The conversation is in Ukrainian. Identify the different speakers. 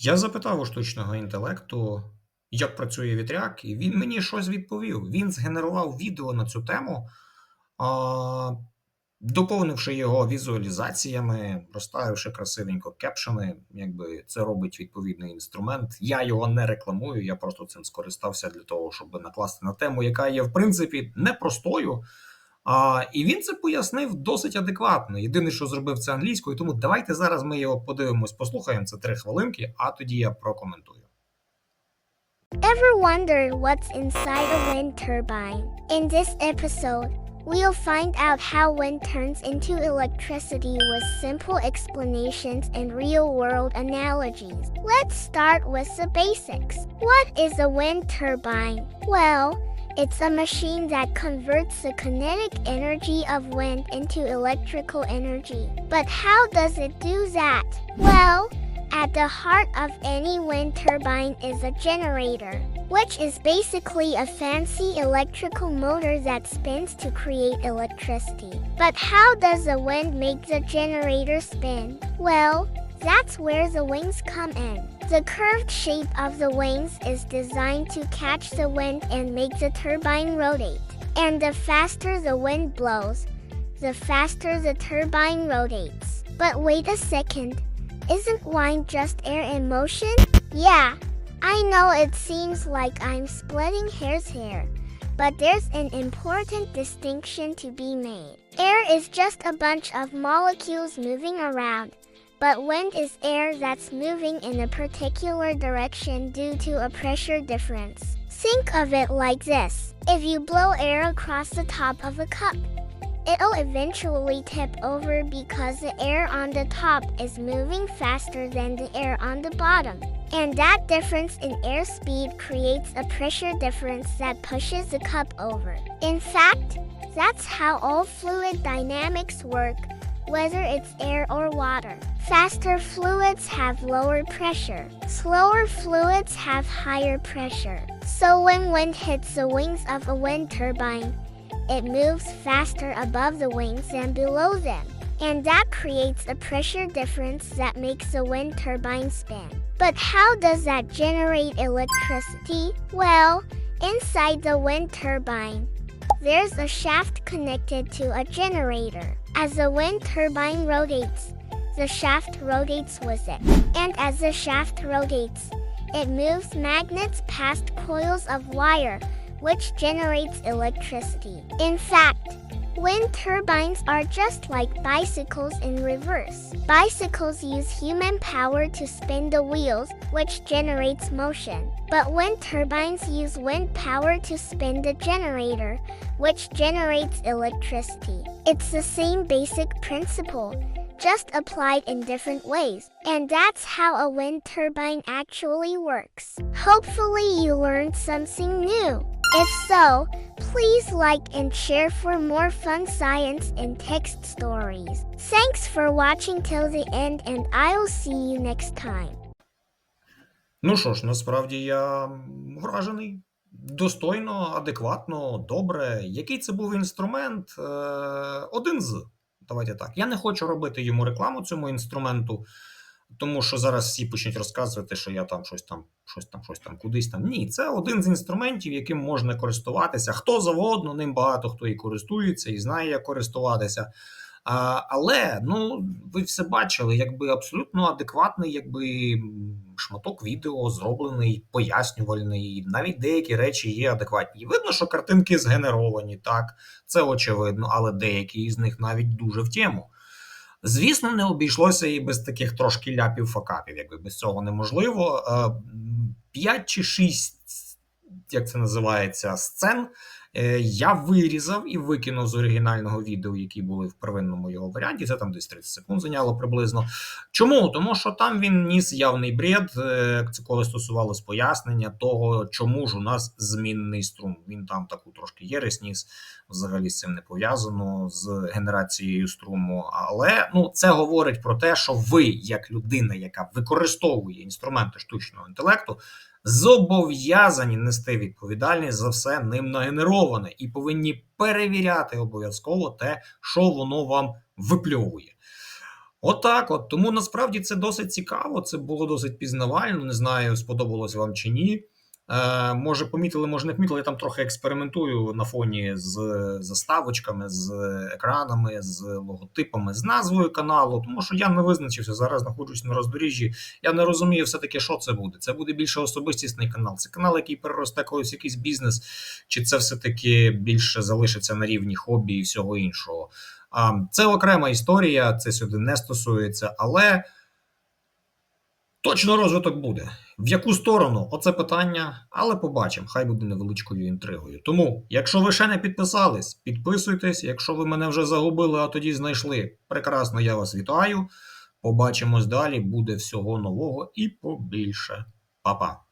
Speaker 1: Я запитав у штучного інтелекту, як працює вітряк, і він мені щось відповів. Він згенерував відео на цю тему, а, доповнивши його візуалізаціями, розставивши красивенько кепшени, якби це робить відповідний інструмент. Я його не рекламую, я просто цим скористався для того, щоб накласти на тему, яка є в принципі непростою. А, і він це пояснив досить адекватно. Єдине, що зробив це англійською, тому давайте зараз ми його подивимось, послухаємо це три хвилинки, а тоді я прокоментую.
Speaker 2: Ever wondered what's inside a wind turbine? In this episode, we'll find out how wind turns into electricity with simple explanations and real world analogies. Let's start with the basics. What is a wind turbine? Well, it's a machine that converts the kinetic energy of wind into electrical energy. But how does it do that? Well, at the heart of any wind turbine is a generator, which is basically a fancy electrical motor that spins to create electricity. But how does the wind make the generator spin? Well, that's where the wings come in. The curved shape of the wings is designed to catch the wind and make the turbine rotate. And the faster the wind blows, the faster the turbine rotates. But wait a second. Isn't wine just air in motion? Yeah, I know it seems like I'm splitting hairs here, but there's an important distinction to be made. Air is just a bunch of molecules moving around, but wind is air that's moving in a particular direction due to a pressure difference. Think of it like this if you blow air across the top of a cup, It'll eventually tip over because the air on the top is moving faster than the air on the bottom. And that difference in airspeed creates a pressure difference that pushes the cup over. In fact, that's how all fluid dynamics work, whether it's air or water. Faster fluids have lower pressure, slower fluids have higher pressure. So when wind hits the wings of a wind turbine, it moves faster above the wings than below them. And that creates a pressure difference that makes the wind turbine spin. But how does that generate electricity? Well, inside the wind turbine, there's a shaft connected to a generator. As the wind turbine rotates, the shaft rotates with it. And as the shaft rotates, it moves magnets past coils of wire which generates electricity. In fact, wind turbines are just like bicycles in reverse. Bicycles use human power to spin the wheels, which generates motion. But wind turbines use wind power to spin the generator, which generates electricity. It's the same basic principle, just applied in different ways. And that's how a wind turbine actually works. Hopefully, you learned something new. If so, please like and share for more fun science and text stories. Thanks for watching till the end, and I'll see you next time.
Speaker 1: Ну що ж, насправді я вражений. Достойно, адекватно, добре. Який це був інструмент? Е, Один з. Давайте так. Я не хочу робити йому рекламу цьому інструменту, тому що зараз всі почнуть розказувати, що я там щось там, щось там, щось там, кудись там. Ні, це один з інструментів, яким можна користуватися. Хто завгодно, ним багато хто і користується, і знає, як користуватися. А, але ну ви все бачили, якби абсолютно адекватний, якби шматок відео зроблений, пояснювальний. Навіть деякі речі є адекватні. Видно, що картинки згенеровані, так це очевидно, але деякі із них навіть дуже в тему. Звісно, не обійшлося і без таких трошки ляпів факапів, якби без цього неможливо. Е, П'ять чи шість, як це називається, сцен. Е, Я вирізав і викинув з оригінального відео, які були в первинному його варіанті. Це там десь 30 секунд зайняло приблизно. Чому? Тому що там він ніс явний бред, е, це коли стосувалось пояснення того, чому ж у нас змінний струм. Він там таку трошки єресь ніс, взагалі з цим не пов'язано з генерацією струму. Але ну це говорить про те, що ви, як людина, яка використовує інструменти штучного інтелекту, зобов'язані нести відповідальність за все ним нагенероване і повинні перевіряти обов'язково те, що воно вам випльовує. Отак от. Тому насправді це досить цікаво, це було досить пізнавально. Не знаю, сподобалось вам чи ні. Е, може, помітили, може, не помітили, я там трохи експериментую на фоні з заставочками, з екранами, з логотипами, з назвою каналу, тому що я не визначився, зараз знаходжусь на роздоріжжі. Я не розумію все-таки, що це буде. Це буде більше особистісний канал. Це канал, який переросте колись якийсь бізнес, чи це все-таки більше залишиться на рівні хобі і всього іншого. Це окрема історія, це сюди не стосується, але точно розвиток буде. В яку сторону? Оце питання, але побачимо. Хай буде невеличкою інтригою. Тому, якщо ви ще не підписались, підписуйтесь. Якщо ви мене вже загубили, а тоді знайшли, прекрасно, я вас вітаю. Побачимось далі. Буде всього нового і побільше. Па-па.